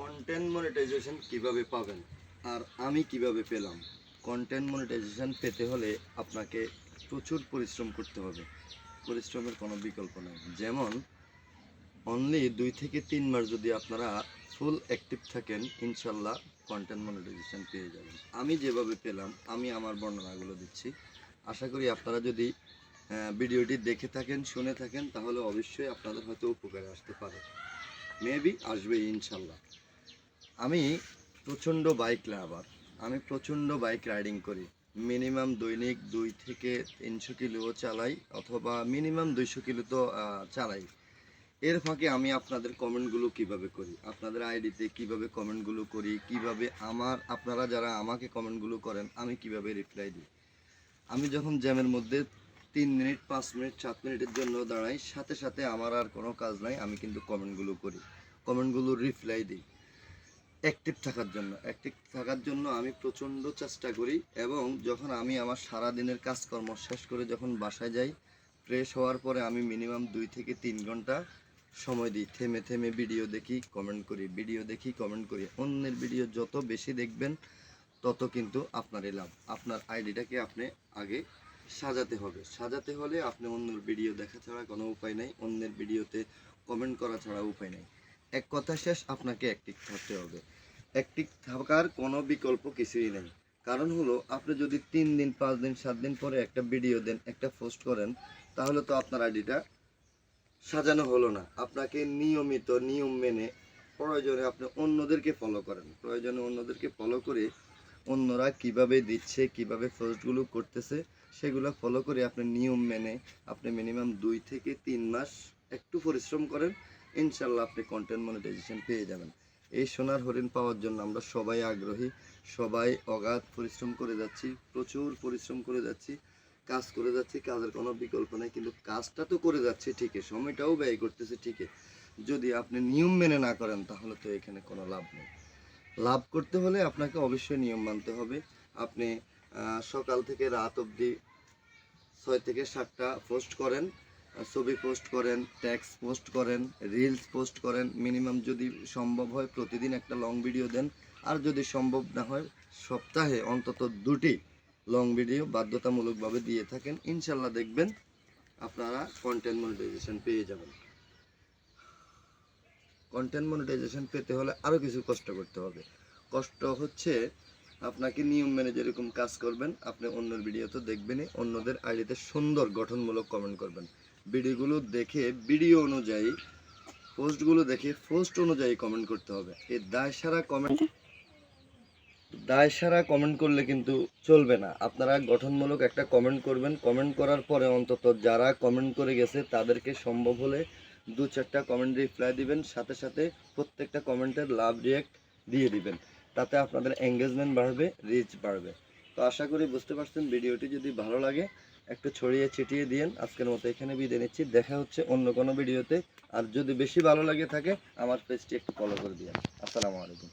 Content monetization কীভাবে পাবেন? আর আমি কীভাবে পেলাম? কন্টেন্ট মনিটাইজেশন পেতে হলে আপনাকে প্রচুর পরিশ্রম করতে হবে। পরিশ্রমের কোনো বিকল্প নেই। যেমন অনলি দুই থেকে তিন মাস যদি আপনারা ফুল অ্যাক্টিভ থাকেন, ইনশাল্লাহ কন্টেন্ট মনিটাইজেশন পেয়ে যাবেন। আমি যেভাবে পেলাম, আমি আমার বর্ণনাগুলো দিচ্ছি। আশা করি আপনারা যদি ভিডিওটি দেখে থাকেন, শুনে থাকেন, তাহলে অবশ্যই আপনাদের হয়তো উপকারে আসতে পারে। মেবি আসবে ইনশাল্লাহ। আমি প্রচণ্ড বাইক লাভার আমি প্রচণ্ড বাইক রাইডিং করি। মিনিমাম দৈনিক দুই থেকে তিনশো কিলো চালাই অথবা মিনিমাম দুইশো কিলো তো চালাই। এর ফাঁকে আমি আপনাদের কমেন্টগুলো কীভাবে করি? আপনাদের আইডিতে কীভাবে কমেন্টগুলো করি? কীভাবে আমার, আপনারা যারা আমাকে কমেন্টগুলো করেন, আমি কীভাবে রিপ্লাই দিই? আমি যখন জ্যামের মধ্যে তিন মিনিট পাঁচ মিনিট সাত মিনিটের জন্য দাঁড়াই, সাথে সাথে আমার আর কোনো কাজ নাই, আমি কিন্তু কমেন্টগুলো করি। কমেন্টগুলো রিপ্লাই দিই। অ্যাক্টিভ থাকার জন্য। অ্যাক্টিভ থাকার জন্য আমি প্রচণ্ড চেষ্টা করি এবং যখন আমি আমার সারা দিনের কাজকর্ম শেষ করে যখন বাসায় যাই ফ্রেশ হওয়ার পরে আমি মিনিমাম দুই থেকে তিন ঘণ্টা সময় দিই। থেমে থেমে ভিডিও দেখি কমেন্ট করি ভিডিও দেখি কমেন্ট করি। অন্যের ভিডিও যত বেশি দেখবেন, তত কিন্তু আপনারই লাভ। আপনার আইডিটাকে আপনি আগে সাজাতে হবে। সাজাতে হলে আপনি অন্যের ভিডিও দেখা ছাড়া কোনো উপায় নেই, অন্যের ভিডিওতে কমেন্ট করা ছাড়া উপায় নেই। এক কথা শেষ, আপনাকে অ্যাক্টিভ থাকতে হবে। অ্যাক্টিভ থাকার কোনো বিকল্প কিছুই নেই। কারণ হলো, আপনি যদি তিন দিন, পাঁচ দিন, সাত দিন পরে একটা ভিডিও দেন, একটা পোস্ট করেন, তাহলে তো আপনার আইডিটা সাজানো হলো না। আপনাকে নিয়মিত নিয়ম মেনে প্রয়োজনে আপনি অন্যদেরকে ফলো করেন। প্রয়োজনে অন্যদেরকে ফলো করে অন্যরা কীভাবে দিচ্ছে, কীভাবে পোস্টগুলো করতেছে, সেগুলো ফলো করে আপনি নিয়ম মেনে, আপনি মিনিমাম দুই থেকে তিন মাস একটু পরিশ্রম করেন ইনশাল্লাহ আপনি কন্টেন্ট মনিটাইজেশন পেয়ে যাবেন। এই সোনার হরিণ পাওয়ার জন্য আমরা সবাই আগ্রহী, সবাই অগাধ পরিশ্রম করে যাচ্ছি, প্রচুর পরিশ্রম করে যাচ্ছি, কাজ করে যাচ্ছি, কাজের কোনো বিকল্প নেই, কিন্তু কাজটা তো করে যাচ্ছে ঠিকই, সময়টাও ব্যয় করতেছে ঠিকই। যদি আপনি নিয়ম মেনে না করেন, তাহলে তো এখানে কোনো লাভ নেই। লাভ করতে হলে আপনাকে অবশ্যই নিয়ম মানতে হবে। আপনি সকাল থেকে রাত অবধি ছয় থেকে সাতটা পোস্ট করেন। ছবি পোস্ট করেন ট্যাক্স পোস্ট করেন রিলস পোস্ট করেন মিনিমাম যদি সম্ভব হয় প্রতিদিন একটা লং ভিডিও দেন। আর যদি সম্ভব না হয়, সপ্তাহে অন্তত দুটি লং ভিডিও বাধ্যতামূলকভাবে দিয়ে থাকেন। ইনশাল্লাহ দেখবেন আপনারা কন্টেন্ট মনিটাইজেশন পেয়ে যাবেন। কন্টেন্ট মনিটাইজেশন পেতে হলে আরও কিছু কষ্ট করতে হবে। কষ্ট হচ্ছে আপনাকে নিয়ম মেনে যেরকম কাজ করবেন, আপনি অন্যের ভিডিও তো দেখবেনই, অন্যদের আইডিতে সুন্দর গঠনমূলক কমেন্ট করবেন। ভিডিওগুলো দেখে ভিডিও অনুযায়ী পোস্টগুলো দেখে পোস্ট অনুযায়ী কমেন্ট করতে হবে। এই দায় সারা কমেন্ট দায় সারা কমেন্ট করলে কিন্তু চলবে না। আপনারা গঠনমূলক একটা কমেন্ট করবেন। কমেন্ট করার পরে অন্তত যারা কমেন্ট করে গেছে তাদেরকে সম্ভব হলে দু চারটা কমেন্ট রিপ্লাই দিবেন সাথে সাথে প্রত্যেকটা কমেন্টের লাভ রিয়াক্ট দিয়ে দিবেন। তাতে আপনাদের এঙ্গেজমেন্ট বাড়বে রিচ বাড়বে। তো আশা করি বুঝতে পারছেন ভিডিওটি যদি ভালো লাগে একটু ছড়িয়ে ছিটিয়ে দিন আজকের মতো এখানে বিদায় নিচ্ছি। দেখা হচ্ছে অন্য কোনো ভিডিওতে। আর যদি বেশি ভালো লাগে থাকে, আমার পেজটি একটু ফলো করে দিয়েন। আসসালামু আলাইকুম।